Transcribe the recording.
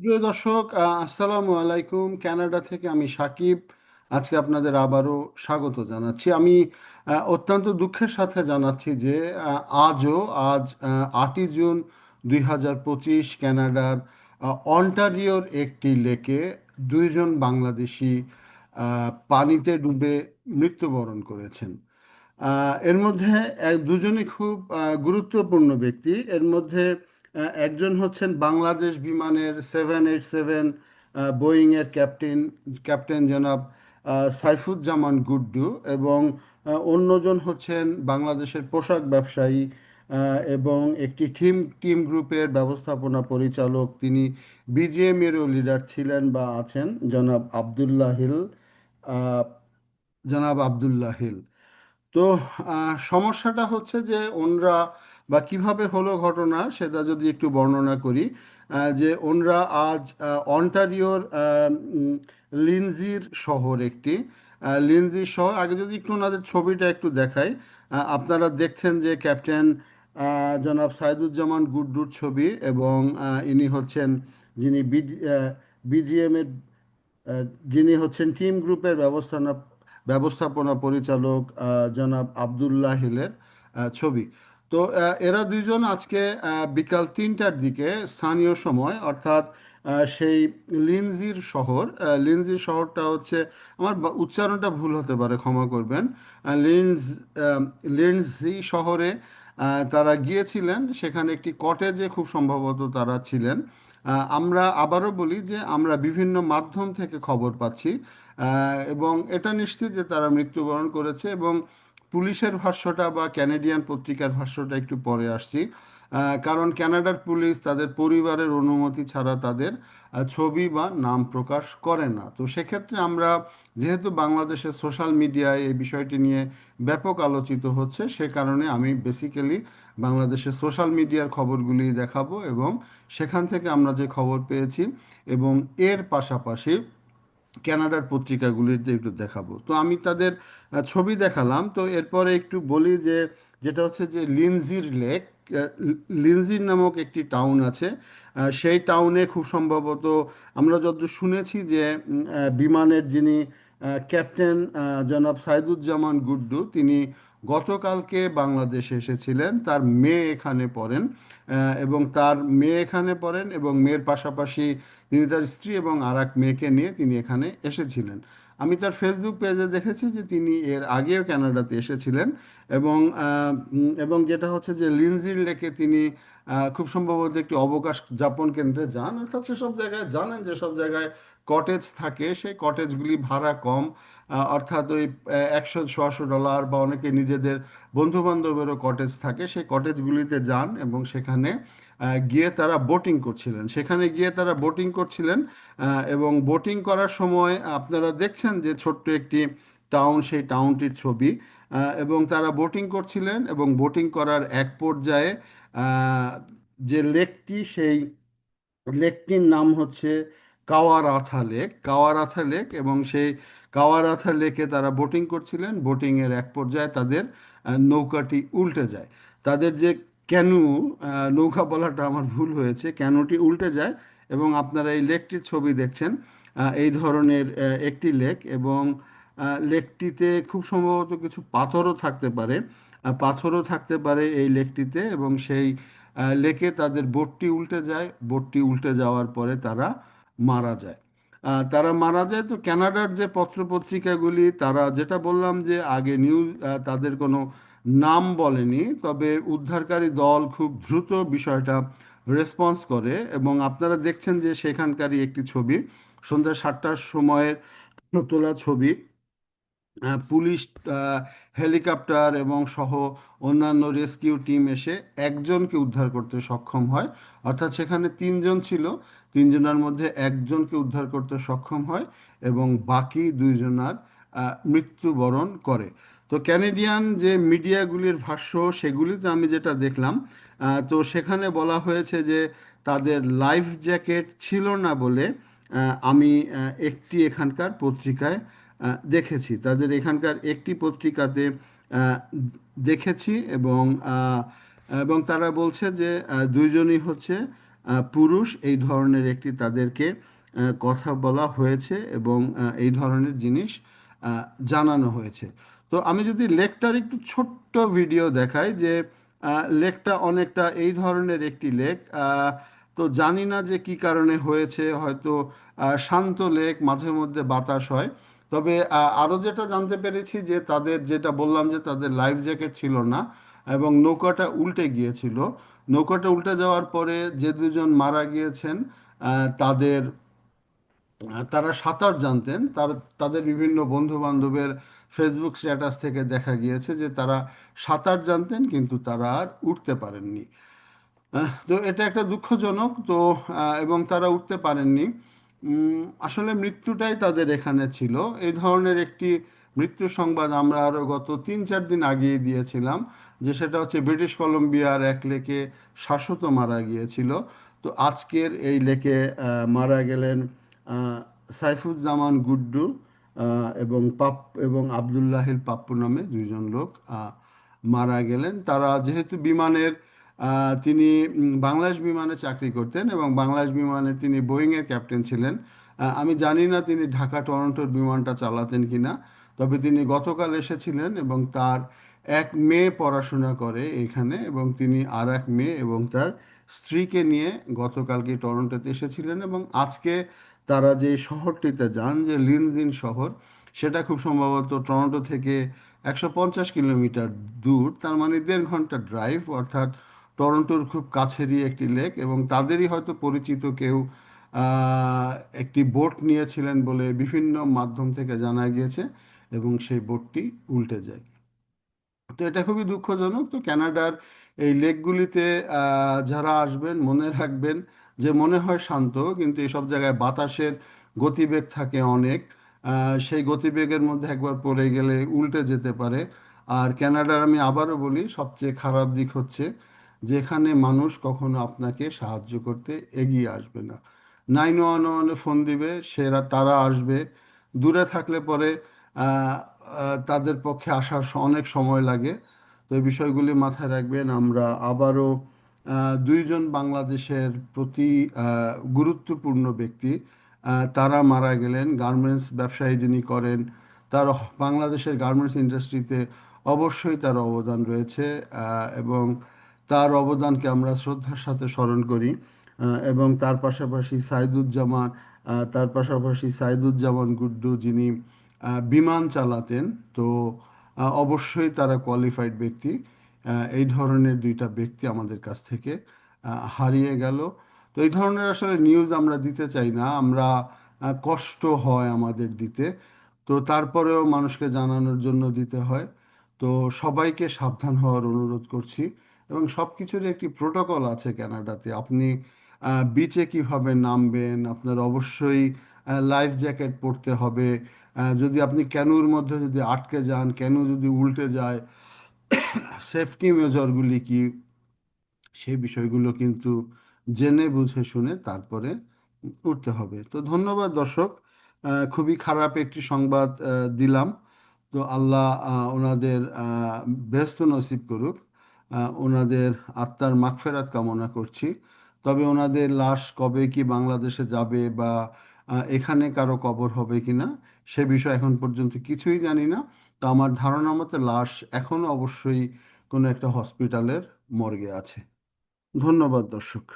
প্রিয় দর্শক আসসালামু আলাইকুম। কানাডা থেকে আমি সাকিব। আজকে আপনাদের আবারও স্বাগত জানাচ্ছি। আমি অত্যন্ত দুঃখের সাথে জানাচ্ছি যে আজও, আজ আটই জুন দুই হাজার পঁচিশ কানাডার অন্টারিওর একটি লেকে দুইজন বাংলাদেশি পানিতে ডুবে মৃত্যুবরণ করেছেন। এর মধ্যে এক, দুজনই খুব গুরুত্বপূর্ণ ব্যক্তি। এর মধ্যে একজন হচ্ছেন বাংলাদেশ বিমানের সেভেন এইট সেভেন বোয়িংয়ের ক্যাপ্টেন ক্যাপ্টেন জনাব সাইফুজ্জামান গুড্ডু এবং অন্যজন হচ্ছেন বাংলাদেশের পোশাক ব্যবসায়ী এবং একটি টিম টিম গ্রুপের ব্যবস্থাপনা পরিচালক। তিনি বিজিএম এরও লিডার ছিলেন বা আছেন, জনাব আবদুল্লাহ হিল জনাব আবদুল্লাহ হিল। তো সমস্যাটা হচ্ছে যে ওনরা বা কীভাবে হলো ঘটনা সেটা যদি একটু বর্ণনা করি যে ওনরা আজ অন্টারিওর লিনজির শহর একটি লিনজির শহর। আগে যদি একটু ওনাদের ছবিটা একটু দেখাই আপনারা দেখছেন যে ক্যাপ্টেন জনাব সাইদুজ্জামান গুড্ডুর ছবি এবং ইনি হচ্ছেন যিনি বিজিএম এর যিনি হচ্ছেন টিম গ্রুপের ব্যবস্থাপনা ব্যবস্থাপনা পরিচালক জনাব আবদুল্লাহ হিলের ছবি। তো এরা দুইজন আজকে বিকাল তিনটার দিকে স্থানীয় সময়, অর্থাৎ সেই লিনজির শহর লিনজির শহরটা হচ্ছে, আমার উচ্চারণটা ভুল হতে পারে, ক্ষমা করবেন। লিনজ লিনজি শহরে তারা গিয়েছিলেন, সেখানে একটি কটেজে খুব সম্ভবত তারা ছিলেন। আমরা আবারও বলি যে, আমরা বিভিন্ন মাধ্যম থেকে খবর পাচ্ছি। এবং এটা নিশ্চিত যে তারা মৃত্যুবরণ করেছে এবং পুলিশের ভাষ্যটা বা ক্যানাডিয়ান পত্রিকার ভাষ্যটা একটু পরে আসছি। কারণ কানাডার পুলিশ তাদের পরিবারের অনুমতি ছাড়া তাদের ছবি বা নাম প্রকাশ করে না। তো সেক্ষেত্রে আমরা যেহেতু বাংলাদেশের সোশ্যাল মিডিয়ায় এই বিষয়টি নিয়ে ব্যাপক আলোচিত হচ্ছে, সে কারণে আমি বেসিক্যালি বাংলাদেশের সোশ্যাল মিডিয়ার খবরগুলি দেখাবো এবং সেখান থেকে আমরা যে খবর পেয়েছি এবং এর পাশাপাশি কানাডার পত্রিকাগুলিতে একটু দেখাবো। তো আমি তাদের ছবি দেখালাম। তো এরপরে একটু বলি যে, যেটা হচ্ছে যে লিনজির লেক লিনজির নামক একটি টাউন আছে। সেই টাউনে খুব সম্ভবত আমরা যত শুনেছি যে বিমানের যিনি ক্যাপ্টেন জনাব সাইদুজ্জামান গুড্ডু, তিনি গতকালকে বাংলাদেশে এসেছিলেন, তার মেয়ে এখানে পড়েন এবং তার মেয়ে এখানে পড়েন এবং মেয়ের পাশাপাশি তিনি তার স্ত্রী এবং আর এক মেয়েকে নিয়ে তিনি এখানে এসেছিলেন। আমি তার ফেসবুক পেজে দেখেছি যে তিনি এর আগেও কানাডাতে এসেছিলেন এবং এবং যেটা হচ্ছে যে লিনজির লেকে তিনি খুব সম্ভবত একটি অবকাশ যাপন কেন্দ্রে যান। অর্থাৎ সেসব জায়গায় জানেন যে সব জায়গায় কটেজ থাকে, সেই কটেজগুলি ভাড়া কম। অর্থাৎ ওই একশো ছশো ডলার বা অনেকে নিজেদের বন্ধু বান্ধবেরও কটেজ থাকে। সেই কটেজগুলিতে যান এবং সেখানে গিয়ে তারা বোটিং করছিলেন। সেখানে গিয়ে তারা বোটিং করছিলেন এবং বোটিং করার সময় আপনারা দেখছেন যে ছোট্ট একটি টাউন সেই টাউনটির ছবি এবং তারা বোটিং করছিলেন এবং বোটিং করার এক পর্যায়ে যে লেকটি সেই লেকটির নাম হচ্ছে কাওয়ারাথা লেক কাওয়ারাথা লেক এবং সেই কাওয়ারাথা লেকে তারা বোটিং করছিলেন। বোটিংয়ের এক পর্যায়ে তাদের নৌকাটি উল্টে যায়। তাদের যে ক্যানু নৌকা বলাটা আমার ভুল হয়েছে। ক্যানুটি উল্টে যায় এবং আপনারা এই লেকটির ছবি দেখছেন। এই ধরনের একটি লেক এবং লেকটিতে খুব সম্ভবত কিছু পাথরও থাকতে পারে। পাথরও থাকতে পারে এই লেকটিতে এবং সেই লেকে তাদের বোটটি উল্টে যায়। বোটটি উল্টে যাওয়ার পরে তারা মারা যায়। তারা মারা যায় তো ক্যানাডার যে পত্রপত্রিকাগুলি, তারা যেটা বললাম যে আগে নিউজ তাদের কোনো নাম বলেনি, তবে উদ্ধারকারী দল খুব দ্রুত বিষয়টা রেসপন্স করে এবং আপনারা দেখছেন যে সেখানকারই একটি ছবি, সন্ধ্যা সাতটার সময়ের তোলা ছবি। পুলিশ হেলিকপ্টার এবং সহ অন্যান্য রেস্কিউ টিম এসে একজনকে উদ্ধার করতে সক্ষম হয়। অর্থাৎ সেখানে তিনজন ছিল। তিনজনের মধ্যে একজনকে উদ্ধার করতে সক্ষম হয় এবং বাকি দুইজনার মৃত্যুবরণ করে। তো ক্যানেডিয়ান যে মিডিয়াগুলির ভাষ্য, সেগুলিতে আমি যেটা দেখলাম তো সেখানে বলা হয়েছে যে তাদের লাইফ জ্যাকেট ছিল না বলে আমি একটি এখানকার পত্রিকায় দেখেছি। তাদের এখানকার একটি পত্রিকাতে দেখেছি এবং এবং তারা বলছে যে দুইজনই হচ্ছে পুরুষ। এই ধরনের একটি তাদেরকে কথা বলা হয়েছে এবং এই ধরনের জিনিস জানানো হয়েছে। তো আমি যদি লেকটার একটু ছোট্ট ভিডিও দেখাই যে লেকটা অনেকটা এই ধরনের একটি লেক। তো জানি না যে কি কারণে হয়েছে, হয়তো শান্ত লেক, মাঝে মধ্যে বাতাস হয়। তবে আহ, আরও যেটা জানতে পেরেছি যে তাদের যেটা বললাম যে তাদের লাইফ জ্যাকেট ছিল না এবং নৌকাটা উল্টে গিয়েছিল। নৌকাটা উল্টে যাওয়ার পরে যে দুজন মারা গিয়েছেন তাদের তারা সাঁতার জানতেন। তার তাদের বিভিন্ন বন্ধু বান্ধবের ফেসবুক স্ট্যাটাস থেকে দেখা গিয়েছে যে তারা সাঁতার জানতেন কিন্তু তারা আর উঠতে পারেননি। তো এটা একটা দুঃখজনক তো এবং তারা উঠতে পারেননি। আসলে মৃত্যুটাই তাদের এখানে ছিল। এই ধরনের একটি মৃত্যু সংবাদ আমরা আরও গত তিন চার দিন আগিয়ে দিয়েছিলাম, যে সেটা হচ্ছে ব্রিটিশ কলম্বিয়ার এক লেকে শাশ্বত মারা গিয়েছিল। তো আজকের এই লেকে মারা গেলেন সাইফুজ্জামান গুড্ডু এবং পাপ, এবং আবদুল্লাহিল পাপ্পু নামে দুইজন লোক মারা গেলেন। তারা যেহেতু বিমানের তিনি বাংলাদেশ বিমানে চাকরি করতেন এবং বাংলাদেশ বিমানে তিনি বোয়িংয়ের ক্যাপ্টেন ছিলেন। আমি জানি না তিনি ঢাকা, টরন্টোর বিমানটা চালাতেন কিনা, তবে তিনি গতকাল এসেছিলেন এবং তার এক মেয়ে পড়াশোনা করে এখানে এবং তিনি আর এক মেয়ে এবং তার স্ত্রীকে নিয়ে গতকালকে টরন্টোতে এসেছিলেন এবং আজকে তারা যে শহরটিতে যান, যে লিনজিন শহর, সেটা খুব সম্ভবত টরন্টো থেকে একশো পঞ্চাশ কিলোমিটার দূর, তার মানে দেড় ঘণ্টা ড্রাইভ অর্থাৎ টরন্টোর খুব কাছেরই একটি লেক এবং তাদেরই হয়তো পরিচিত কেউ একটি বোট নিয়েছিলেন বলে বিভিন্ন মাধ্যম থেকে জানা গিয়েছে এবং সেই বোটটি উল্টে যায়। তো এটা খুবই দুঃখজনক। তো কানাডার এই লেকগুলিতে যারা আসবেন, মনে রাখবেন যে মনে হয় শান্ত, কিন্তু এসব জায়গায় বাতাসের গতিবেগ থাকে অনেক। সেই গতিবেগের মধ্যে একবার পড়ে গেলে উল্টে যেতে পারে। আর ক্যানাডার আমি আবারও বলি, সবচেয়ে খারাপ দিক হচ্ছে যেখানে মানুষ কখনো আপনাকে সাহায্য করতে এগিয়ে আসবে না। নাইন ওয়ান ওয়ানে ফোন দিবে, সেরা, তারা আসবে। দূরে থাকলে পরে তাদের পক্ষে আসার অনেক সময় লাগে। তো এই বিষয়গুলি মাথায় রাখবেন। আমরা আবারও দুইজন বাংলাদেশের প্রতি গুরুত্বপূর্ণ ব্যক্তি। তারা মারা গেলেন। গার্মেন্টস ব্যবসায়ী যিনি করেন, তার বাংলাদেশের গার্মেন্টস ইন্ডাস্ট্রিতে অবশ্যই তার অবদান রয়েছে। এবং তার অবদানকে আমরা শ্রদ্ধার সাথে স্মরণ করি এবং তার পাশাপাশি সাইদুজ্জামান তার পাশাপাশি সাইদুজ্জামান গুড্ডু যিনি বিমান চালাতেন, তো অবশ্যই তারা কোয়ালিফাইড ব্যক্তি এই ধরনের দুইটা ব্যক্তি আমাদের কাছ থেকে হারিয়ে গেল। তো এই ধরনের আসলে নিউজ আমরা দিতে চাই না, আমরা কষ্ট হয় আমাদের দিতে। তো তারপরেও মানুষকে জানানোর জন্য দিতে হয়। তো সবাইকে সাবধান হওয়ার অনুরোধ করছি। এবং সব কিছুরই একটি প্রোটোকল আছে ক্যানাডাতে। আপনি বিচে কীভাবে নামবেন? আপনার অবশ্যই লাইফ জ্যাকেট পরতে হবে। যদি আপনি ক্যানুর মধ্যে যদি আটকে যান ক্যানু যদি উল্টে যায় সেফটি মেজরগুলি কি? সেই বিষয়গুলো কিন্তু জেনে, বুঝে, শুনে তারপরে উঠতে হবে। তো ধন্যবাদ দর্শক। খুবই খারাপ একটি সংবাদ দিলাম। তো আল্লাহ ওনাদের বেহেশত নসিব করুক। ওনাদের আত্মার মাগফেরাত কামনা করছি। তবে ওনাদের লাশ কবে কি বাংলাদেশে যাবে বা এখানে কারও কবর হবে কি না সে বিষয়ে এখন পর্যন্ত কিছুই জানি না। তো আমার ধারণা মতে লাশ এখনও অবশ্যই কোনো একটা হসপিটালের মর্গে আছে। ধন্যবাদ দর্শক।